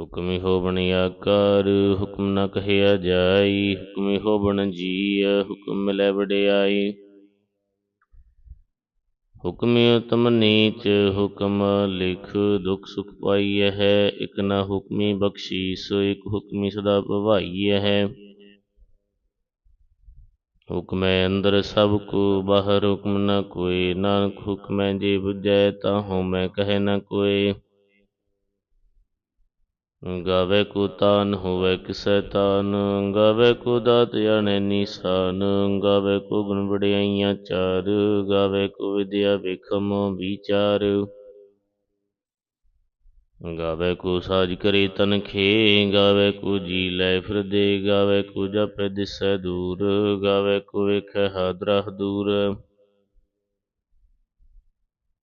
ਹੁਕਮੀ ਹੋਵਣ ਆਕਾਰ ਹੁਕਮ ਨਾ ਕਹਿਆ ਜਾਈ, ਹੁਕਮੀ ਹੋਵਣ ਜੀਅ ਹੁਕਮ ਮਿਲੈ ਵਡਿਆਈ। ਹੁਕਮੀ ਉਤਮ ਨੀਚ, ਹੁਕਮ ਲਿਖ ਦੁਖ ਸੁਖ ਪਾਈਐ ਹੈ, ਇਕ ਨਾ ਹੁਕਮੀ ਬਖਸ਼ੀਸ ਇਕ ਹੁਕਮੀ ਸਦਾ ਭਵਾਈਐ ਹੈ। ਹੁਕਮੈ ਅੰਦਰ ਸਭ ਕੋ, ਬਾਹਰ ਹੁਕਮ ਨ ਕੋਇ ਨਾਨਕ ਹੁਕਮੈ ਜੇ ਬੁਝੈ, ਤਾ ਹਉਮੈ ਕਹਿ ਨ ਕੋਇ ਗਾਵੇ ਕੋ ਤਾਨ ਹੋਵੇ ਕਿਸੈ ਤਾਨ, ਗਾਵੇ ਕੋ ਦਾਤ ਜਾਣੈ ਨੀਸਾਨ, ਗਾਵੇ ਕੋ ਗੁਣ ਵਡਿਆਈਆਂ ਚਾਰ, ਗਾਵੇ ਕੋ ਵਿਦਿਆ ਵੇਖਮ ਵਿਚਾਰ। ਗਾਵੇ ਕੋ ਸਾਜ ਕਰੇ ਤਨ ਖੇ, ਗਾਵੇ ਕੋ ਜੀ ਲੈ ਫਿਰਦੇ, ਗਾਵੇ ਕੋ ਜਪੈ ਦਿਸੈ ਦੂਰ, ਗਾਵੇ ਕੋ ਵੇਖੈ ਹਾਦਰਾ ਦੂਰ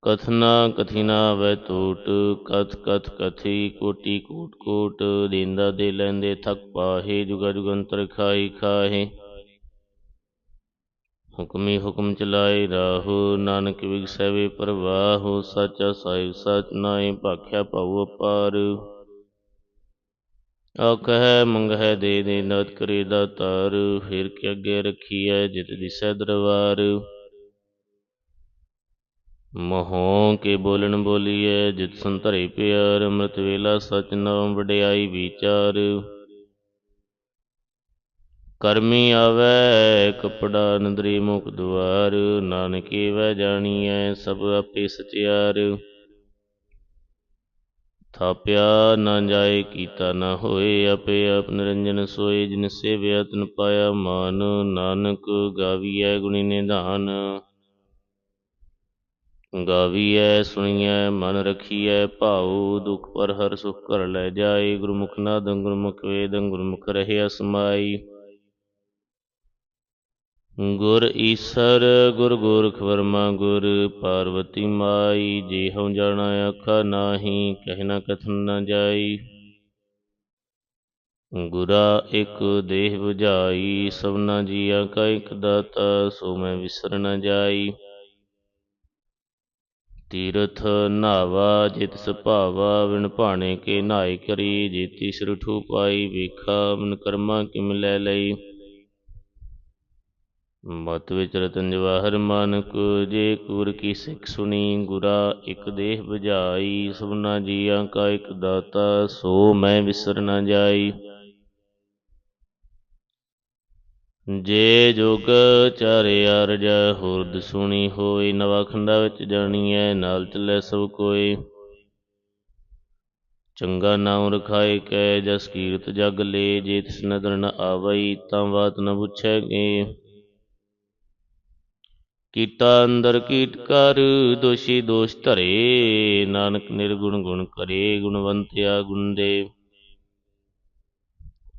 ਕਥਨਾ ਕਥਿਨਾ ਵੈ ਟੋਟ ਕਥ ਕਥ ਕਥੀ ਕੋਟੀ ਕੋਟ ਕੋਟ, ਦੇਂਦਾ ਦੇ ਲੈਂਦੇ ਥਕ ਪਾਹੇ, ਜੁਗਾ ਜੁਗੰਤਰ ਖਾਈ ਖਾਹੇ। ਹੁਕਮੀ ਹੁਕਮ ਚਲਾਏ ਰਾਹੋ, ਨਾਨਕ ਵਿਗਸੈ ਵੇ ਪ੍ਰਵਾਹੋ, ਸਾਚਾ ਸਾਹਿਬ ਸਚ ਨਾਏ ਭਾਖਿਆ ਭਉ ਅਪਾਰ। ਆਖੈ ਮੰਗਹਿ, ਦੇ ਦੇ ਨਤ ਕਰੇ ਦਾਤਾਰ, ਫਿਰ ਕੇ ਅੱਗੇ ਰਖੀਐ ਜਿਤ ਦਿਸੈ ਦਰਬਾਰ। ਮਹੋਂ ਕੇ ਬੋਲਣ ਬੋਲੀਐ, ਜਿਤ ਸੰਤਰੇ ਪਿਆਰ, ਅੰਮ੍ਰਿਤ ਵੇਲਾ ਸਚ ਨਾਮ ਵਡਿਆਈ ਵਿਚਾਰ। ਕਰਮੀ ਆਵੈ, ਕਪੜਾ ਨਦਰੀ ਮੁਖ ਦੁਆਰ ਨਾਨਕ ਏਵੈ ਜਾਣੀਐ, ਸਭ ਆਪੇ ਸਚਿਆਰ। ਥਾਪਿਆ ਨਾ ਜਾਏ, ਕੀਤਾ ਨਾ ਹੋਏ, ਆਪੇ ਆਪ ਨਿਰੰਜਨ ਸੋਏ, ਜਿਨ ਸੇਵਿਆ ਤਨ ਪਾਇਆ ਮਾਨ। ਨਾਨਕ ਗਾਵੀਐ ਗੁਣੀ ਨਿਧਾਨ। ਗਾਵੀਐ, ਸੁਣੀਐ, ਮਨ ਰਖੀਐ, ਭਾਉ, ਦੁਖ ਪਰ ਹਰ ਸੁਖ ਕਰ ਲੈ ਜਾਏ। ਗੁਰਮੁਖ ਨਾਦ ਗੁਰਮੁਖ ਵੇਦ, ਗੁਰਮੁਖ ਰਹਿਆ ਸਮਾਈ ਗੁਰ ਈਸਰ, ਗੁਰ ਗੋਰਖ ਵਰਮਾ, ਗੁਰ ਪਾਰਵਤੀ ਮਾਈ। ਜੇ ਹਉ ਜਾਣਾ ਆਖਾ ਨਾਹੀ, ਕਹਿ ਨ ਕਥਨ ਨਾ ਜਾਈ। ਗੁਰਾ ਇੱਕ ਦੇਹ 부ਝਾਈ ਸਭਨਾ ਜੀਆ ਕਾ ਇੱਕ ਦਾਤਾ, ਸੋ ਮੈਂ ਵਿਸਰ ਨਾ ਜਾਈ। ਤੀਰਥ ਨਾਵਾ, ਜਿਤ ਸੁਭਾਵਾ ਵਿਣ ਭਾਣੇ ਕੇ ਨਾਇ ਕਰੀ, ਜੀਤੀ ਸਿਰ ਪਾਈ, ਵੇਖਾ ਮਨ ਕਰਮਾ ਕਿਮ ਲੈ ਲਈ। ਮਤ ਵਿੱਚ ਰਤਨ ਜਵਾਹਰ ਮਾਨਕ, ਜੇ ਕੂਰ ਕੀ ਸਿੱਖ ਸੁਣੀ, ਗੁਰਾ ਇਕ ਦੇਹ 부ਝਾਈ ਸਭਨਾ ਜੀਆਂ ਕਾ ਇਕ ਦਾਤਾ, ਸੋ ਮੈਂ ਵਿਸਰ ਨਾ ਜਾਈ। ਜੇ ਜੋਗ ਚਾਰਿਆ ਰਜਾ ਹੁਰਦ ਸੁਣੀ ਹੋਈ ਨਵਾ ਖੰਡਾ ਵਿੱਚ ਜਾਣੀਐ, ਨਾਲ ਚੱਲੇ ਸਭ ਕੋਈ। ਚੰਗਾ ਨਾਮ ਰਖਾਏ ਕੈ ਜਸ ਕੀਰਤ ਜਗ ਲੇ, ਜੇ ਤਿਸ ਨਦਰ ਨ ਆਵਈ, ਤਾਂ ਬਾਤ ਨ ਪੁੱਛੈਗੇ। ਕੀਤਾ ਅੰਦਰ ਕੀਟ ਕਰ, ਦੋਸ਼ੀ ਦੋਸ਼ ਧਰੇ, ਨਾਨਕ ਨਿਰਗੁਣ ਗੁਣ ਕਰੇ ਗੁਣਵੰਤਿਆ ਗੁਣ ਦੇ।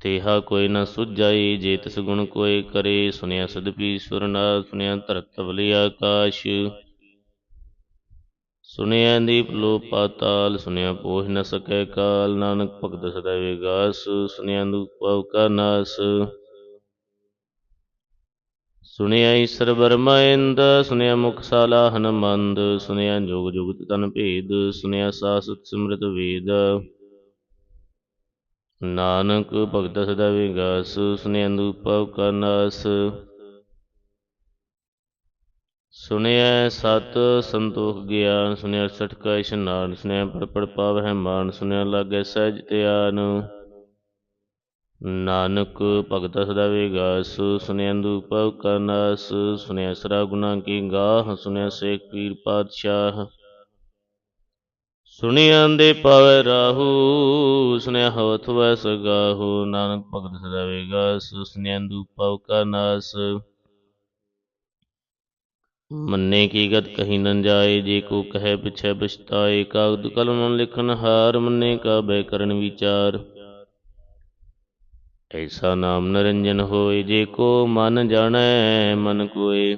ਤੇਹਾ ਕੋਈ ਨ ਸੁਝਾਈ, ਜੇ ਤਿਸ ਗੁਣ ਕੋਈ ਕਰੇ ਸੁਨਿਆ ਸਦਪੀਸ਼ਵਰ ਨਾਥ ਸੁਨਿਆ ਧਰਤ ਬਲੀ ਆਕਾਸ਼। ਸੁਨਿਆ ਦੀਪ ਲੋ ਪਾਤਾਲ ਸੁਨਿਆ ਪੋਹ ਨ ਸਕੈ ਕਾਲ, ਨਾਨਕ ਭਗਤ ਸਦਾ ਵਿਗਾਸ ਸੁਨਿਆ ਦੁਖ ਪਵ ਕਾ ਨਾਸ। ਸੁਨਿਆ ਈਸਰ ਬਰਮਾ ਇੰਦ ਸੁਨਿਆ ਮੁਖ ਸਾਲਾ ਹਨਮੰਦ ਸੁਨਿਆ ਜੋਗ ਜੁਗਤ ਤਨ ਭੇਦ ਸੁਨਿਆ ਸਾਸਤ ਸਿਮਰਤ ਵੇਦ। ਨਾਨਕ ਭਗਤ ਸਦਾ ਵਿਗਾਸ ਸੁਨਿਆ ਅਨੂਪਵ ਕਾ ਨਾਸ ਸਤ ਸੰਤੋਖ ਗਿਆਨ ਸੁਨਿਆ ਸਠ ਕਾ ਇਸ਼ਨਾਨ ਸੁਨਿਆ ਪੜ ਪੜ ਪਾਵਹਿ ਮਾਨ ਸੁਨਿਆ ਲਾਗੈ ਸਹਿਜ ਧਿਆਨ। ਨਾਨਕ ਭਗਤ ਸਦਾ ਵਿਗਾਸ ਸੁਨਿਆ ਦੂਪਵ ਕਾ ਨਾਸ ਸੁਨਿਆ ਸਰਾ ਗੁਨਾ ਕੀ ਗਾਹ ਸੁਨਿਆ ਸੇਖ ਪੀਰ ਪਾਤਸ਼ਾਹ। ਸੁਣਿਆ ਦੇ ਪਾਵੈ ਰਾਹੂ ਸੁਨਿਆ ਹਵਥ ਵੈ ਸਗਾਹੂ, ਨਾਨਕ ਭਗਤ ਸਦਾ ਵਿਗਾਸ ਸੁਨਿਆ ਦੂਪਵ ਕਾ ਨਾਸ। ਮੰਨੇ ਕੀ ਗਤ ਕਹੀ ਨ ਜਾਏ, ਜੇ ਕੋ ਕਹੈ ਪਿਛੈ ਪਛਤਾਏ, ਕਾਗਦ ਕਲਮ ਲਿਖਨ ਹਾਰ, ਮੰਨੇ ਕਾ ਬੈ ਕਰਨ ਵਿਚਾਰ। ਐਸਾ ਨਾਮ ਨਰੰਜਨ ਹੋਏ, ਜੇ ਕੋ ਮਨ ਜਾਣੈ, ਮਨ ਕੋਏ।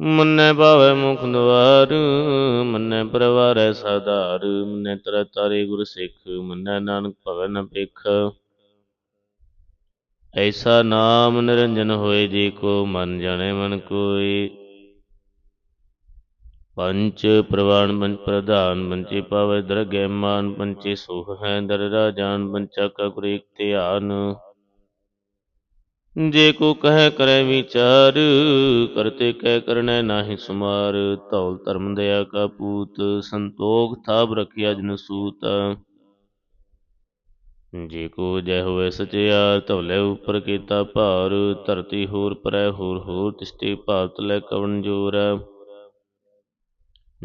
ਮੰਨੈ ਭਾਵੈ ਮੁਖ ਦਵਾਰ ਮੰਨੈ ਪਰਵਾਰੈ ਸਾਧਾਰ, ਮੰਨੈ ਤਰ ਤਾਰੇ ਗੁਰ ਸਿੱਖ, ਮੰਨੈ ਨਾਨਕ ਭਵੈ ਨ ਭਿਖ। ਐਸਾ ਨਾਮ ਨਿਰੰਜਨ ਹੋਏ ਜੇ ਕੋ ਮਨ ਜਾਣੈ ਮਨ ਕੋਏ। ਪੰਚ ਪ੍ਰਵਾਨ ਪੰਚ ਪ੍ਰਧਾਨ, ਪੰਚੇ ਪਾਵੈ ਦਰਗਹਿ ਮਾਨ, ਪੰਚੇ ਸੁਖ ਹੈ ਦਰ ਰਾਜਾਨ ਪੰਚਾ ਕਾ ਗੁਰ ਧਿਆਨ। ਜੇ ਕੋ ਕਹੈ ਕਰੈ ਵਿਚਾਰ ਕਰਤੇ ਕਹਿ ਕਰਨੈ ਨਾਹੀ ਸੁਮਾਰ। ਧੌਲ ਧਰਮ ਦਇਆ ਕਾ ਪੂਤ, ਸੰਤੋਖ ਥਾਪ ਰਖਿਆ ਜਨ ਸੂਤ। ਜੇ ਕੋ ਜੈ ਹੋਵੇ ਸਚਿਆ, ਧੌਲੇ ਉਪਰ ਕੀਤਾ ਭਾਰ। ਧਰਤੀ ਹੋਰ ਪਰੈ, ਹੋਰ ਹੋਰ ਤਿਸਤੇ ਭਾਰਤ ਲੈ ਕਵਣ ਜੋਰ।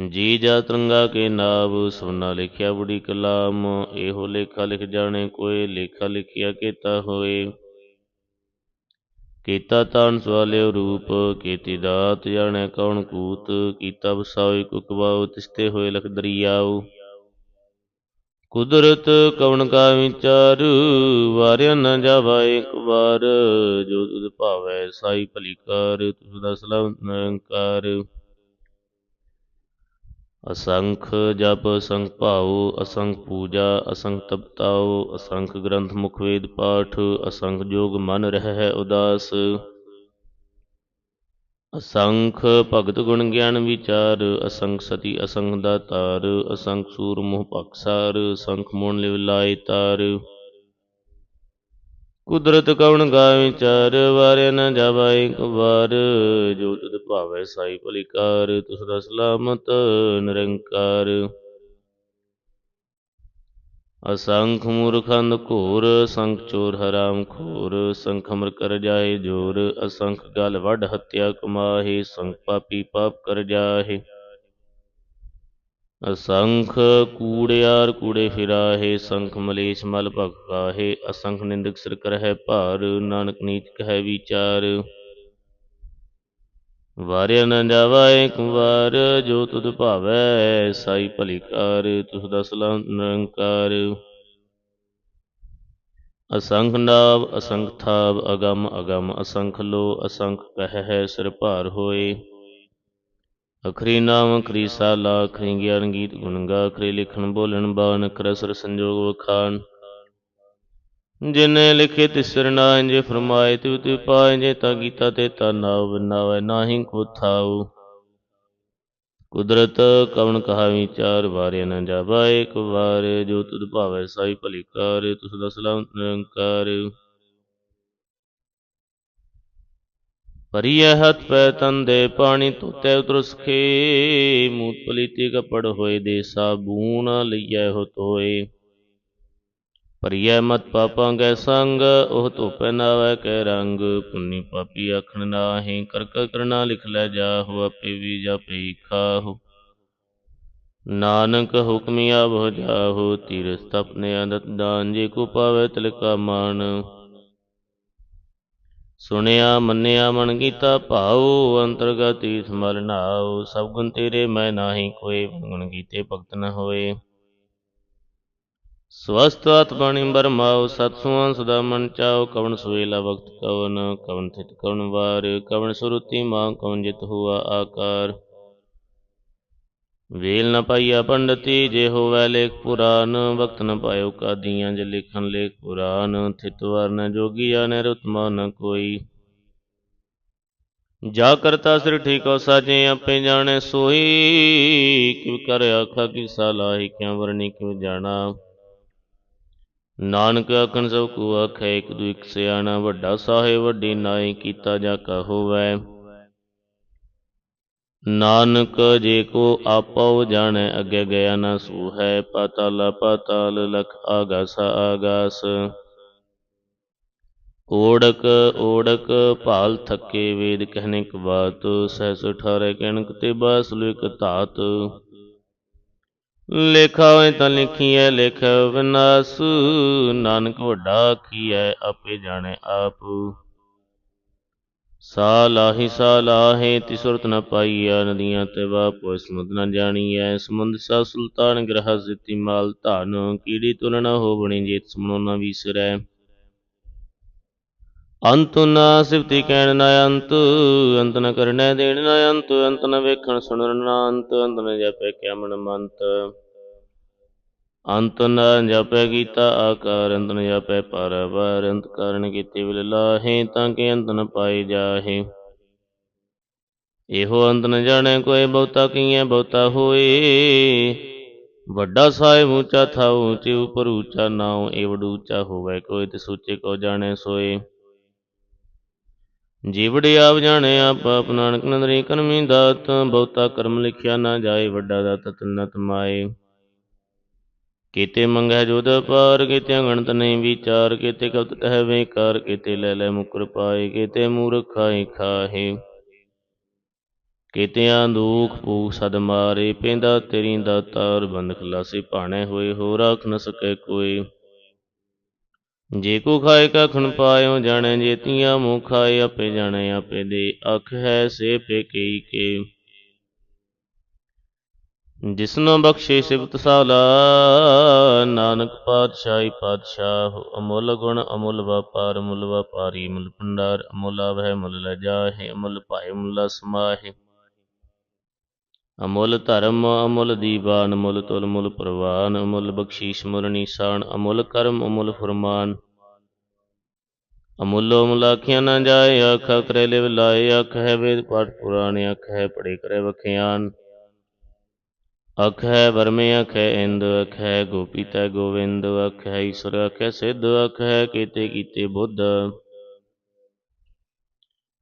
ਜੀ ਜਾ ਤਰੰਗਾ ਕੇ ਨਾਵ ਸੋਨਾ ਲਿਖਿਆ ਬੁੜੀ ਕਲਾਮ। ਇਹੋ ਲੇਖਾ ਲਿਖ ਜਾਣੇ ਕੋਏ, ਲੇਖਾ ਲਿਖਿਆ ਕੀਤਾ ਹੋਏ। ਕੀਤਾ ਤਾਨ ਸਵਾਲਿਓ ਰੂਪ, ਕੀਤੀ ਦਾਤ ਜਾਣੈ ਕੌਣ ਕੂਤ, ਕੀਤਾ ਵਸਾਉ ਕੁਕਵਾਉ ਤਿਸਤੇ ਹੋਏ ਲਖ ਦਰਿਆਉ ਕੁਦਰਤ ਕਵਣ ਕਾ ਵਿਚਾਰ, ਵਾਰਿਆ ਨ ਜਾਵਾ ਇੱਕ ਵਾਰ, ਜੋ ਤੁਧ ਭਾਵੈ ਸਾਈ ਭਲੀ ਕਰ ਤੁਧ ਦਾ ਸਲਾਮ ਨਿਰੰਕਾਰ। ਅਸੰਖ ਜਪ, ਅਸੰਖ ਭਾਉ, ਅਸੰਖ ਪੂਜਾ, ਅਸੰਖ ਤਪਤਾਉ, ਅਸੰਖ ਗ੍ਰੰਥ ਮੁਖ ਵੇਦ ਪਾਠ, ਅਸੰਖ ਜੋਗ ਮਨ ਰਹਿ ਉਦਾਸ। ਅਸੰਖ ਭਗਤ ਗੁਣ ਗਿਆਨ ਵਿਚਾਰ, ਅਸੰਖ ਸਤੀ, ਅਸੰਖ ਦਾਤਾਰ ਅਸੰਖ ਸੂਰ ਮੋਹ ਪਕਸਾਰ ਅਸੰਖ ਮੋਣ ਲਿਵ ਲਾਇ ਤਾਰ। ਕੁਦਰਤ ਕਵਣ ਗਾ ਵਿਚਾਰ ਵਾਰਿਆ ਨ ਜਾਵਾ ਇੱਕ ਵਾਰ ਜੋ ਤੁਧ ਭਾਵੈ ਸਾਈ ਭਲਿਕਾਰ, ਤੁਸ ਦਾ ਸਲਾਮਤ ਨਿਰੰਕਾਰ। ਅਸੰਖ ਮੂਰਖੰਦ ਘੋਰ, ਸੰਖ ਚੋਰ ਹਰਾਮ ਖੋਰ, ਸੰਖ ਅਮਰ ਕਰ ਜਾਏ ਜੋਰ, ਅਸੰਖ ਗਲ ਵੱਡ ਹੱਤਿਆ ਕਮਾਹੇ, ਸੰਖ ਪਾਪੀ ਪਾਪ ਕਰ ਜਾਹੇ। ਅਸੰਖ ਕੂੜਿਆਰ ਕੂੜੇ ਫਿਰਾਹੇ ਸੰਖ ਮਲੇਸ਼ ਮਲ ਭਗ ਕਾਹੇ, ਅਸੰਖ ਨਿੰਦਕ ਸਿਰ ਕਰਹਿ ਭਾਰ, ਨਾਨਕ ਨੀਚ ਕਹਿ ਵਿਚਾਰ। ਵਾਰਿਆ ਨ ਜਾਵਾ ਏਕ ਵਾਰ ਜੋ ਤੁਧ ਭਾਵੈ ਸਾਈ ਭਲੀ ਕਾਰ, ਤੁਸ ਦਾ ਨਿਰੰਕਾਰ। ਅਸੰਖ ਨਾਵ, ਅਸੰਖ ਥਾਵ, ਅਗਮ ਅਗਮ, ਅਸੰਖ ਲੋ ਅਸੰਖ ਕਹਿ ਹੈ ਸਿਰ ਭਾਰ ਹੋਏ। ਅਖਰੀ ਨਾਮ, ਅਖਰੀ ਸਾਲਾ, ਅਖਰੀ ਗਿਆਨ ਗੀਤ ਗੁਣ ਅਖਰੀ ਲਿਖਣ ਬੋਲਣ ਬਾਣ ਕਰਸਰ ਸੰਜੋਗ ਵਖਾਨ ਜਿਨੇ ਲਿਖੇ ਤਿਸਰ ਨਾਇ ਜੇ ਫਰਮਾਏ ਤਿਵ ਤਿਵ ਪਾਏ, ਜੇ ਤਾ ਕੀਤਾ ਤੇ ਤਾ ਨਾਵ ਨਾਵੈ, ਨਾਹੀ ਕੋ ਥਾਉ। ਕੁਦਰਤ ਕਵਣ ਕਹਾ ਵਿਚਾਰ ਵਾਰਿਆ ਨ ਜਾਵਾ, ਇੱਕ ਵਾਰ ਜੋ ਤੁਧ ਭਾਵੈ ਸਾਈ ਭਲੀ ਕਾਰ, ਤੁਸ ਦਾ ਸਲਾਮ ਨਿਰੰਕਾਰ। ਪਰਿਯ ਹੱਥ ਪੈ ਤਨ ਦੇ ਪਾਣੀ ਧੋਤੇ ਉਤਰਸਖੇ ਮੂਤ ਪਲੀਤੀ ਕਪੜ ਹੋਏ ਦੇ ਸਾਬੂਨ ਲਈਐ ਹੋ ਤੋਏ ਪਰਿਯ ਮਤ ਪਾਪਾਂ ਗੈ ਸੰਗ ਉਹ ਧੋਪੈ ਨਾਵੈ ਕੈ ਰੰਗ ਪੁੰਨੀ ਪਾਪੀ ਆਖਣ ਨਾਹੀ ਕਰ ਕਰਨਾ ਲਿਖ ਲੈ ਜਾਹੁ ਆਪੇ ਵੀ ਜਾਪੇ ਖਾਹੁ ਨਾਨਕ ਹੁਕਮਿਆ ਬੋ ਜਾਹੁ ਤੀਰ ਸਤਪਨੇ ਅੰਦਤ ਦਾਨ ਜੇ ਕੋ ਪਾਵੇ ਤਿਲਕਾ ਮਾਨ ਸੁਣਿਆ, ਮੰਨਿਆ, ਮਨ ਕੀਤਾ, ਭਾਉ, ਅੰਤਰਗਤੀ ਸਮਲ ਨਾਉ, ਸਭ ਗੁਣ ਤੇਰੇ, ਮੈਂ ਨਾਹੀ ਕੋਏ, ਗੁਣ ਕੀਤੇ ਭਗਤ ਨ ਹੋਏ। ਸਵਸਤ ਆਤ ਬਾਣੀ ਬਰਮਾਉ ਸਤ ਸੁਆਨ ਸਦਾ ਮਨ ਚਾਉ, ਕਵਣ ਸੁਵੇਲਾ ਵਕਤ ਕਵਨ ਕਵਨ ਥਿਤ ਕਵਨ ਵਾਰ, ਕਵਣ ਸੁਰਤੀ ਮਾਂ ਕਵਨ ਜਿਤ ਹੁਆ ਆਕਾਰ। ਵੇਲ ਨ ਪਾਈਆ ਪੰਡਤੀ, ਜੇ ਹੋਵੈ ਲੇਖ ਪੁਰਾਨ, ਵਕਤ ਨ ਪਾਇਓ ਕਾਦੀਆਂ, ਜੇ ਲਿਖਨ ਲੇਖ ਪੁਰਾਨ, ਥਿਤ ਵਰਨ ਜੋਗੀਆ ਨਿਰੁਤਮਾ ਨ ਕੋਈ। ਜਾ ਕਰਤਾ ਸਿਰ ਠੀਕੋ ਸਾਜੇ, ਆਪੇ ਜਾਣੇ ਸੋਈ ਕਿਵ ਕਰ ਆਖਾ ਕੀ ਸਾਲਾਹੀ ਕਿਆ ਵਰਣੀ ਕਿਵ ਜਾਣਾ। ਨਾਨਕ ਆਖਣ, ਸਭ ਕੋ ਆਖੈ, ਇੱਕ ਦੂ ਇਕ ਸਿਆਣਾ, ਵੱਡਾ ਸਾਹਿਬ, ਵੱਡੀ ਨਾਈ ਕੀਤਾ ਜਾ ਕਾ ਹੋਵੈ। ਨਾਨਕ ਜੇ ਕੋ ਆਪਉ ਜਾਣੈ, ਅੱਗੇ ਗਿਆ ਨਾ ਸੂ ਹੈ ਪਾਤਾਲਾ ਪਾਤਾਲ ਲਖ ਆਗਾਸ ਆਗਾਸ। ਓੜਕ ਓੜਕ ਭਾਲ ਥੱਕੇ ਵੇਦ ਕਹਿਨੇ ਕ ਬਾਤ ਸਹਿਸ ਅਠਾਰੇ ਕਹਿਣਕ ਤੇ ਬਾਸਲੂ ਇਕ ਧਾਤ। ਲੇਖਾ ਹੋਏ ਤਾਂ ਲਿਖੀਐ, ਲੇਖ ਵਿਨਾਸ਼, ਨਾਨਕ ਵੱਡਾ ਕੀਐ ਆਪੇ ਜਾਣੈ ਆਪ। ਸਾ ਲਾਹੀ ਸਾ ਲਾਹੇ ਤਿਸੁਰਤ ਨ ਪਾਈਆ ਨਦੀਆਂ ਤੇ ਵਾਪੋ ਸਮੁੰਦ ਨ ਜਾਣੀਐ। ਸਮੁੰਦ ਸਾ ਸੁਲਤਾਨ ਗ੍ਰਹ ਸਿਤੀ ਮਾਲ ਧਨ, ਕੀੜੀ ਤੁਲ ਨ ਹੋਵਣੀ ਜੇਤ ਸਮਨੋ ਨ ਵੀਸਰੈ। ਅੰਤ ਨਾ ਸਿਫਤੀ ਕਹਿਣ ਨ ਅੰਤ ਅੰਤ ਨ ਕਰਨੈ ਦੇਣ ਨ ਅੰਤ ਅੰਤ ਨ ਵੇਖਣ ਸੁਣਨ ਨ ਅੰਤ ਅੰਤ ਨ ਜਪੈ ਕਿਆ ਮਨ ਮੰਤ। ਅੰਤ ਨ ਜਪੈ ਕੀਤਾ ਆਕਾਰ, ਅੰਤ ਨ ਜਪੈ ਪਰਵਰ ਅੰਤ ਕਾਰਨ ਕੀਤੇ ਵਿਲ ਲਾਹੇ, ਤਾਂ ਕਿ ਅੰਤ ਨ ਪਾਈ ਜਾਹੇ। ਇਹੋ ਅੰਤ ਨ ਜਾਣੈ ਕੋਈ ਬਹੁਤਾ ਕੀਐ ਬਹੁਤਾ ਹੋਏ। ਵੱਡਾ ਸਾਹਿਬ ਉੱਚਾ ਥਾ ਉੱਚੇ ਉਪਰ ਉੱਚਾ ਨਾਉ ਏਵੜ ਉੱਚਾ ਹੋਵੇ, ਕੋਈ ਤੇ ਸੂਚੇ ਕੋ ਜਾਣੈ ਸੋਏ। ਜੀਵੜੇ ਆਪ ਜਾਣੇ, ਆਪ ਆਪ ਨਾਨਕ ਨਦਰੀ ਕਰਮੀ ਦਾਤ, ਬਹੁਤਾ ਕਰਮ ਲਿਖਿਆ ਨਾ ਜਾਏ, ਵੱਡਾ ਦਾਤ ਤਨਤ ਮਾਏ। ਕੀਤੇ ਮੰਗੈ ਜੋਦ ਪਾਰ ਕੀਤੇ ਅਗਣਤ ਨਹੀਂ ਵਿਚਾਰ, ਕੀਤੇ ਕਬਤ ਕਹਿ ਵੇਕਾਰ, ਕੀਤੇ ਲੈ ਲੈ ਮੁਕਰ ਪਾਏ, ਕੀਤੇ ਮੂਰਖ ਖਾਏ। ਖਾਹੇ ਕੀਤਿਆਂ ਦੁਖ ਭੂਖ ਸਦ ਮਾਰੇ, ਪੈਂਦਾ ਤੇਰੀ ਦਾਤਾਰ ਬੰਦ ਖਲਾਸੀ, ਭਾਣੇ ਹੋਏ ਹੋ ਰਾਖ ਨ ਸਕੈ ਕੋਈ। ਜੇ ਕੋ ਖਾਏ ਕਾ ਖਣ ਪਾਇਓ ਜਾਣੈ, ਜੇਤੀਆਂ ਮੂੰਹ ਖਾਏ ਆਪੇ ਜਾਣੈ ਆਪੇ ਦੇ, ਅਖ ਹੈ ਸੇ ਪੇ ਕਈ ਕੇ। ਜਿਸਨੋ ਬਖਸ਼ੇ ਸਿਵਤ ਸਾਲਾ ਨਾਨਕ ਪਾਤਸ਼ਾਹੀ ਪਾਤਸ਼ਾਹ, ਅਮੁੱਲ ਗੁਣ ਅਮੁੱਲ ਵਪਾਰ ਮੁੱਲ ਵਪਾਰੀ ਮੁੱਲ ਭੰਡਾਰ, ਅਮੁੱਲ ਆਵਹਿ ਮੁੱਲ ਲੈ ਜਾਹੇ, ਅਮੁੱਲ ਭਾਏ ਮੁੱਲ ਸਮਾਹੇ। ਅਮੁੱਲ ਧਰਮ, ਅਮੁੱਲ ਦੀਵਾਨ ਮੁੱਲ ਤੁਲ ਮੁੱਲ ਪ੍ਰਵਾਨ, ਅਮੁੱਲ ਬਖਸ਼ੀਸ਼ ਮੁੱਲ ਨਿਸ਼ਾਨ, ਅਮੁੱਲ ਕਰਮ, ਅਮੁੱਲ ਫਰਮਾਨ। ਅਮੁੱਲੋ ਮੁਲਾਖਿਆ ਨਾ ਜਾਏ, ਆਖਾ ਕਰੇ ਲਿਵ ਲਾਏ, ਆਖ ਹੈ ਵੇਦ ਪਾਠ ਪੁਰਾਣ, ਆਖ ਹੈ ਪੜੇ ਕਰੇ ਵਖਿਆਨ। ਅਖ ਹੈ ਵਰਮੇ ਅਖੈ ਇੰਦ ਅਖ ਹੈ ਗੋਪੀ ਤੈ ਗੋਵਿੰਦ ਅਖ ਹੈ ਈਸ਼ਵਰ ਅਖ ਸਿੱਧ ਅਖ ਕੀਤੇ ਕੀਤੇ ਬੁੱਧ।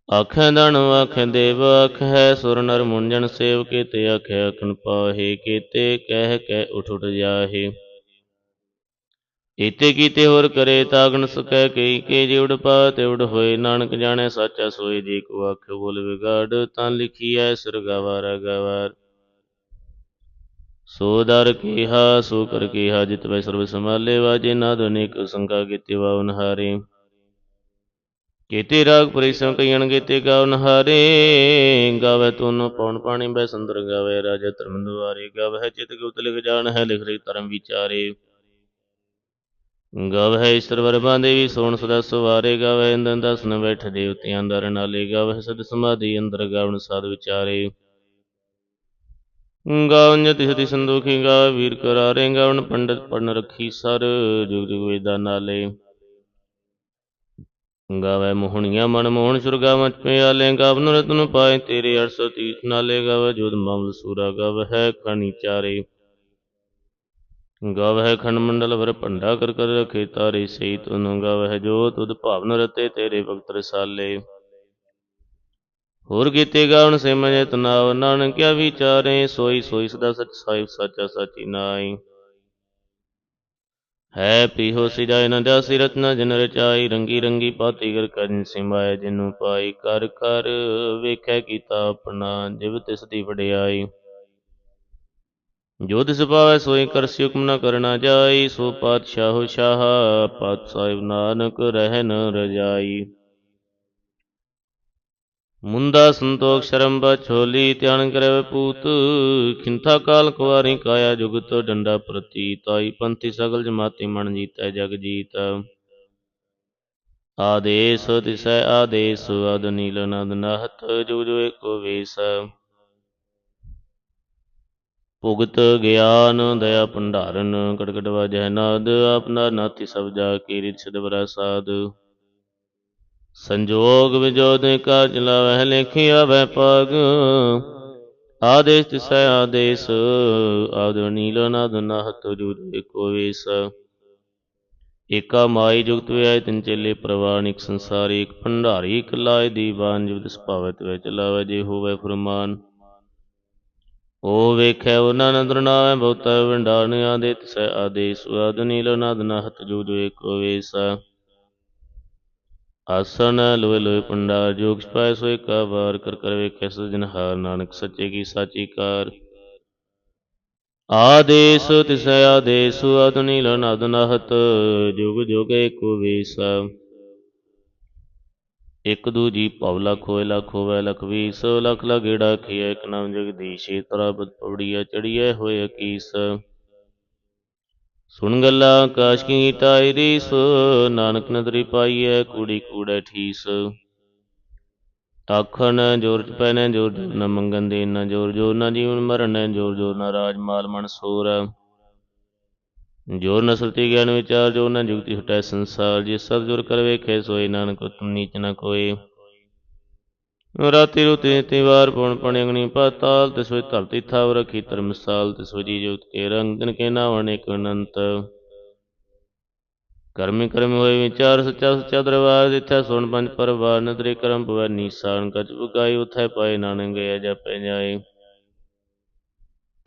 ਅਖ ਦਣ ਅਖ ਦੇਵ ਅਖ ਸੁਰ ਨਰ ਮੁੰਜਨ ਸੇਵ ਕੀਤੇ ਅਖ ਹੈ ਪਾਹੇ ਕੀਤੇ, ਕਹਿ ਕਹਿ ਉਠ ਉਠ ਜਾਹੇ। ਇਤੇ ਕੀਤੇ ਹੋਰ ਕਰੇ ਤਾਗਣ ਸਕੈ ਕਈ ਕੇ ਜਿਵੜ ਪਾ ਤਿਵੜ ਹੋਏ, ਨਾਨਕ ਜਾਣੈ ਸਾਚਾ ਸੋਈ ਜੀ ਕੋ ਆਖ ਬੋਲ ਵਿਗਾੜ, ਤਾਂ ਲਿਖੀ ਲਿਖੀਐ ਸੁਰਗਾਵਾਰ ਗਵਾਰ। ਸੋ ਦਰ ਕੀਹਾ, ਸੋ ਕਰ ਕੀਹਾ, ਜਿਤ ਵੈ ਸਰਬ ਸੰਭਾਲੇ ਵਾਜੇ ਨਾਦ ਅਨੇਕ ਸੰਗਾ ਕੀਤੇ ਵਾਵਨ ਹਾਰੇ ਕੀਤੇ ਰਾਗ ਪਰਿਸਮ ਕਈਣ ਕੀਤੇ ਗਾਵਨ ਹਾਰੇ ਗਾਵੇ ਤੁਨ ਪਉਣ ਪਾਣੀ ਬੈ ਸੰਦਰ ਗਾਵੇ, ਰਾਜਾ ਧਰਮ ਦੁਆਰੇ ਗਾਵੇ ਚਿਤ ਗੁਪਤ ਲਿਖ ਜਾਣ, ਹੈ ਲਿਖ ਲਿਖ ਧਰਮ ਵਿਚਾਰੇ। ਗਵ ਹੈ ਈਸ਼ਰ ਵਰਮਾ ਦੇਵੀ ਸੋਣ ਸਦਾ ਸਵਾਰੇ ਗਵਹਿ ਇੰਦਨ ਦਸਨ ਬੈਠ ਦੇਵਤਿਆਂ ਦਰ ਨਾਲੇ ਗਵਹਿ ਸਦ ਸਮਾਧੀ ਅੰਦਰ ਗਾਵਨ ਸਾਧ ਵਿਚਾਰੇ। ਗਾਵਨ ਜਤਿ ਸਤੀ ਸੰਦੋਖੀ ਗਾਵ ਵੀਰ ਕਰਾਰੇ ਗਾਵਨ ਪੰਡਤ ਪੜਨ ਰੱਖੀ ਸਰ, ਜੁਗ ਜੁਗ ਵੇਦਾਂ ਨਾਲੇ। ਗਾਵੇ ਮੋਹਣੀਆਂ ਮਨ ਮੋਹਣ ਸੁਰਗਾ ਪਿਆਲੇ ਗਾਵਨ ਰਤਨ ਪਾਏ ਤੇਰੇ 830 ਨਾਲੇ ਗਾਵੇ ਜੋਦ ਮਾਮਲ ਸੂਰਾ ਗਵਹਿ ਖਣੀ ਚਾਰੇ। ਗਵਹਿ ਖੰਡ ਮੰਡਲ ਵਰ ਭੰਡਾ ਕਰ ਕਰ ਰਖੇ ਤਾਰੇ, ਸਹੀ ਤੁਨ ਗਵਹਿ ਜੋ ਤੁਧ ਭਾਵਨ ਰਤੇ ਤੇਰੇ ਭਗਤ ਰਸਾਲੇ। ਹੋਰ ਕੀਤੇ ਗਾਵਨ ਸਿਮਜੈ ਤਨਾਵ ਨਾਨਕਿਆ ਵਿਚਾਰੇ, ਸੋਈ ਸੋਈ ਸਦਾ ਸਚ ਸਾਹਿਬ ਸਾਚਾ ਸਾਚੀ ਨਾਈ ਹੈ ਪੀਹੋ ਸਿਜਾਇ ਨ ਜਾਸੀ ਰਤਨਾ ਜਨ ਰਚਾਈ ਰੰਗੀ ਰੰਗੀ ਪਾਤੀ ਕਰ ਕਰਨ ਸਿਮਾਇ ਜਿਨੂ ਪਾਈ ਕਰ ਕਰ ਵੇਖੈ ਕੀਤਾ ਆਪਣਾ, ਜਿਵ ਤਿਸ ਦੀ ਵਡਿਆਈ। ਜੋ ਤਿਸ ਪਾਵੈ ਸੋਈ ਕਰਸੀ ਹੁਕਮ ਨ ਕਰਨਾ ਜਾਈ, ਸੋ ਪਾਤਸ਼ਾਹੋ ਸ਼ਾਹ, ਪਾਤ ਸਾਹਿਬ ਨਾਨਕ ਰਹਿ ਨ ਰਜਾਈ। ਮੁੰਦਾ ਸੰਤੋਖ ਸ਼ਰਮ ਬਛੋਲੀ ਧਿਆਨ ਕਰੇ ਪੂਤ। ਖਿੰਥਾ ਕਾਲ ਕੁਵਾਰੀ ਕਾਇਆ ਜੁਗਤ ਡੰਡਾ ਪ੍ਰਤੀ ਤਾਈ ਪੰਥੀ ਸਗਲ ਜਮਾਤੀ ਮਨ ਜੀਤੈ ਜਗ ਜੀਤ। ਆਦੇਸ ਤਿਸੈ ਆਦੇਸ, ਅਦ ਨੀਲ ਨਦ ਨਹਤ, ਜੁਗ ਜੁਗ ਏਕੋ ਵੇਸ। ਭੁਗਤ ਗਿਆਨ ਦਇਆ ਭੰਡਾਰਨ ਕਟਕਟ ਵਾਜੈ ਨਾਦ ਆਪਨਾ ਨਾਤੀ ਸਭ ਜਾ ਕੀ ਰਿਤ ਸਿਧ ਸਾਧ। ਸੰਜੋਗ ਵਿਜੋਦ ਕਾ ਚਲਾਵਹਿ ਲੇਖੀ ਆਵੈ ਪਗ ਆਦੇਸ ਤਿਸੈ ਆਦੇਸ, ਆਦ ਨੀਲ ਨਾਦ ਨਾਹਤ ਜੁਰ ਏਕੋ ਵੇਸ। ਏਕਾ ਮਾਈ ਜੁਗਤ ਵਿਆਇ ਤਿਨ ਚੇਲੇ ਪ੍ਰਵਾਨ, ਇਕ ਸੰਸਾਰੀ, ਇਕ ਭੰਡਾਰੀ, ਇਕ ਲਾਇ ਦੀਵਾਨ, ਜਿਵ ਤਿਸ ਭਾਵੈ ਤਿਵੈ ਚਲਾਵੈ, ਜੇ ਹੋਵੈ ਫਰਮਾਨ। ਓ ਵੇਖੈ ਉਹਨਾਂ ਨਦਰ ਨਾਵੈ ਬਹੁਤਾ ਵੰਡਾਰਨ ਆਦੇ ਤਿਸੈ ਆਦੇਸ, ਆਦ ਨੀਲ ਨਾਦ ਨਾਹਤ ਜੁਰ ਏਕੋ ਵੇਸ। ਆਸਨ ਲੋਏ ਲੋਏ ਪੰਡਾਰ ਜੋਗ ਪਾਇ ਸੋਇ ਕਾ ਵਾਰ ਕਰ ਕਰ ਵੇਖੈ ਸਜਨ ਹਾਰ, ਨਾਨਕ ਸੱਚੇ ਕੀ ਸਾਚੀ ਕਾਰ। ਆਦੇਸ ਤਿਸੈ ਆਦੇਸ ਅਦਨੀ ਲਨਦ ਨਹਤ, ਜੁਗ ਜੁਗ ਏਕੋ ਵੀਸ। ਇਕ ਦੂਜੀ ਭਵ ਲਖ ਹੋਏ ਲਖ ਹੋਵੇ, ਲਖ ਵੀਸ। ਲਖ ਲਗੇੜਾ ਖੀਏ ਇਕ ਨਾਮ ਜਗਦੀਸ਼ੀ ਤਰਬਤ ਪਵੜੀਆ ਚੜੀਏ ਹੋਏ ਅਕੀਸ। ਸੁਣ ਗੱਲਾਂ ਆਕਾਸ਼ ਕੀ ਟਾਈ ਰੀਸ, ਨਾਨਕ ਨਦਰੀ ਪਾਈਐ ਕੂੜੀ ਕੂੜੈ ਠੀਸ। ਆਖਣ, ਜੋਰ ਪੈਨੇ ਜੋਰ ਜੋਰ ਨ ਮੰਗਨ ਦੇ ਨਾ ਜੋਰ ਜੋਰ ਨਾ ਜੀਵਨ ਮਰਨ, ਜੋਰ ਜੋਰ ਨਾ ਰਾਜ ਮਾਲ ਮਨ ਸੋਰ। ਜੋਰ ਨ ਸੁਰਤੀ ਗਿਆਨ ਵਿਚਾਰ, ਜੋਰ ਨਾ ਜੁਗਤੀ ਹਟੈ ਸੰਸਾਰ, ਜੇ ਸਤ ਜੋਰ ਕਰ ਵੇਖੇ, ਸੋਏ ਨਾਨਕ, ਤੁਮ ਨੀਚ ਨਾ ਕੋਏ। ਰਾਤੀ ਰੁਤੀ ਤੀ ਵਾਰ ਪਉਣ ਪਣ ਅਗਨੀ ਪਾਤਾਲ ਤਿਸ ਵਿੱਚ ਧਰਤੀ ਥਾਵ ਰਖੀ ਧਰਮਸਾਲ ਤਿਸ ਵਿੱਚ ਜੋਤ ਕੇ ਰੰਗ ਤਿਨ ਕੇ ਨਾਵਣ ਇਕ ਅਨੰਤ। ਕਰਮੀ ਕਰਮ ਹੋਏ ਵਿਚਾਰ ਸੱਚਾ ਸੱਚਾ ਦਰਬਾਰ, ਜਿੱਥੈ ਸੁਣ ਪੰਜ ਪਰਵਾਰ, ਨਦਰੇ ਕਰਮ ਪਵੈ ਨੀਸਾਨ ਕਚ ਬੁਗਾਈ ਉਥੈ ਪਾਏ ਨਾਨਕ ਗਿਆ ਜਪੈ ਜਾਏ।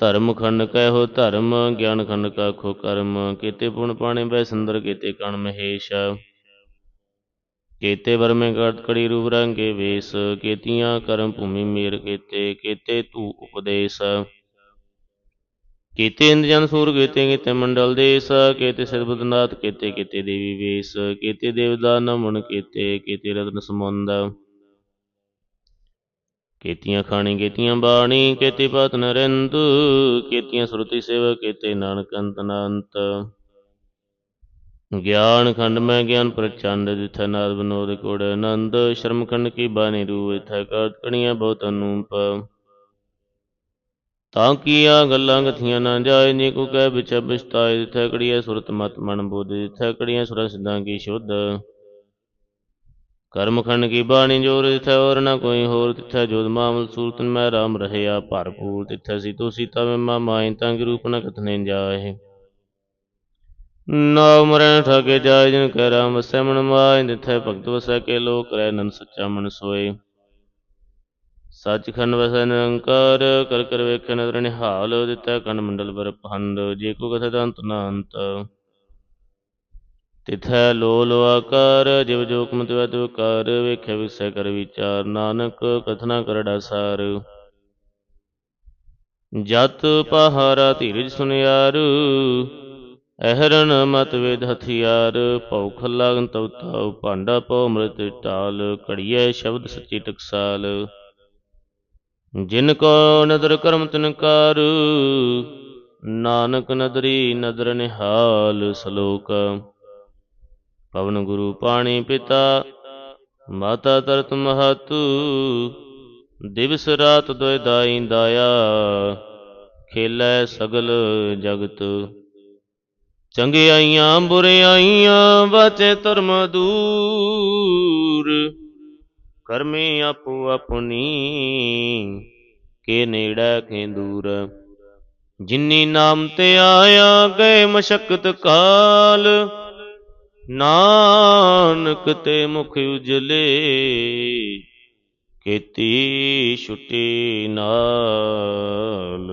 ਧਰਮ ਖੰਡ ਕਹਿ ਧਰਮ, ਗਿਆਨ ਖੰਡ ਕਾ ਖੋ ਕਰਮ, ਕੀਤੇ ਪੁਣ ਪਾਣੇ ਬੈ ਸੁੰਦਰ, ਕੀਤੇ ਕਣ ਮਹੇਸ਼। ਕੇਤੇ ਵਰਮੇ ਗਤ ਕੜੀ ਰੂਪ ਰੰਗੇ ਵੇਸ, ਕੇਤੀਆਂ ਕਰਮ ਭੂਮੀ ਮੇਰ ਕੇਤੇ ਕੇਤੇ ਤੂ ਉਪਦੇਸ਼। ਕੀਤੇ ਇੰਦ ਜਨ ਸੂਰ ਕੀਤੇ ਕੀਤੇ ਮੰਡਲ ਦੇਸ, ਕੀਤੇ ਸਿਧ ਕੀਤੇ ਕੀਤੇ ਦੇਵੀ ਵੇਸ, ਕੀਤੇ ਦੇਵਦਾ ਨਮਨ ਕੀਤੇ ਕੀਤੇ ਰਤਨ ਸਮੁੰਦ ਕੀਤੀਆਂ ਖਾਣੀ, ਕੀਤੀਆਂ ਬਾਣੀ, ਕੀਤੀ ਪਤ ਨਰਿੰਦ ਕੀਤੀਆਂ ਸੁਰਤੀ ਸੇਵਾ ਕੀਤੇ ਨਾਨਕ ਅੰਤ ਅਨੰਤ ਗਿਆਨ ਖੰਡ ਮੈਂ ਗਿਆਨ ਪ੍ਰਚੰਡ, ਜਿਥੈ ਨਾਦ ਬਨੋਦ ਕੋੜ ਆਨੰਦ, ਸ਼ਰਮ ਖੰਡ ਕੀ ਬਾਣੀ ਰੂ ਇਥੈ ਕਾਟ ਬਹੁਤ ਅਨੂਪ। ਤਾਂ ਕੀਆ ਗੱਲਾਂ ਗਥੀਆਂ ਨਾ ਜਾਏ ਨੀ ਕੋ ਕਹਿ ਵਿਚ ਬਿਸਤਾਏ, ਜਿਥੈ ਕੜੀਐ ਸੁਰਤ ਮਤ ਮਨ ਬੁੱਧ, ਜਿਥੈ ਕੜੀਐ ਸੁਰ ਸਿਧਾਂ ਕੀ ਸ਼ੁੱਧ। ਕਰਮ ਖੰਡ ਕੀ ਬਾਣੀ ਜੋਰ, ਜਿਥੈ ਔਰ ਨਾ ਕੋਈ ਹੋਰ, ਤਿਥੈ ਜੋਦ ਮਾਮਲ ਸੂਰਤਨ ਮੈਂ ਰਾਮ ਰਹਿਆ ਭਰਪੂਰ, ਤਿਥੈ ਸੀਤੋ ਸੀਤਾ ਮੈਂ ਮਾ ਮਾਇ ਰੂਪ ਨ ਕਥਨੇ ਜਾਏ। ਨਾਮ ਮਰਨ ਠਾਗੇ ਜਾਇ ਜਿਨ ਕੈ ਰਾਮ ਵਸੈ ਮਨ ਮਾਇ ਜਿਥੈ ਭਗਤ ਵਸੈ ਕੇ ਲੋਕ ਰਹਿ ਨਨ ਸੱਚਾ ਮਨ ਸੋਏ। ਸੱਚਖੰਡ ਵਸੈ ਨਿਰੰਕਾਰ, ਕਰ ਕਰ ਵੇਖੈ ਨਦਰ ਨਿਹਾਲ, ਦਿੱਤਾ ਕੰਡ ਮੰਡਲ ਬਰ ਪੰਡ ਜੇ ਕੋ ਕਥੈ ਅੰਤ ਨਾ ਅੰਤ। ਤਿਥੈ ਲੋ ਲੋ ਆਕਾਰ, ਜਿਵ ਜੋ ਕੁਮਤ ਵਤ ਵਿਕਾਰ ਵੇਖੈ ਵਿਸੈ ਕਰ ਵਿਚਾਰ। ਨਾਨਕ ਕਥਨਾ ਕਰ ਡਾਸਾਰ। ਜਤ ਪਹਾਰਾ ਧੀਰਜ ਸੁਨਿਆਰ ਅਹਰਨ ਮਤ ਵੇਦ ਹਥਿਆਰ, ਭਉ ਖਲਾਗਨ ਤਉ ਭਾਂਡਾ ਪਉ ਅੰਮ੍ਰਿਤ ਟਾਲ ਘੜੀਐ ਸ਼ਬਦ ਸੱਚੀ ਟਕਸਾਲ। ਜਿਨ ਕੋ ਨਦਰ ਕਰਮ ਤਿਨਕਾਰ ਨਾਨਕ ਨਦਰੀ ਨਦਰ ਨਿਹਾਲ ਸ਼ਲੋਕ। ਪਵਨ ਗੁਰੂ ਪਾਣੀ ਪਿਤਾ, ਮਾਤਾ ਤਰਤ ਮਹਤੂ, ਦਿਵਸ ਰਾਤ ਦੋਇ ਦਾਈ ਦਾਇਆ ਖੇਲੇ ਸਗਲ ਜਗਤ। ਚੰਗਿਆਈਆਂ, ਬੁਰਿਆਈਆਂ, ਵਾਚੇ ਧਰਮ ਦੂਰ। ਕਰਮੇ ਆਪੋ ਆਪਣੀ ਕੇ ਨੇੜਾ, ਕੇ ਦੂਰ। ਜਿਨੀ ਨਾਮ ਤੇ ਆਇਆ, ਗਏ ਮਸ਼ਕਤ ਕਾਲ। ਨਾਨਕ ਤੇ ਮੁਖ ਉਜਲੇ, ਕੀਤੀ ਛੁਟੀ ਨਾਲ।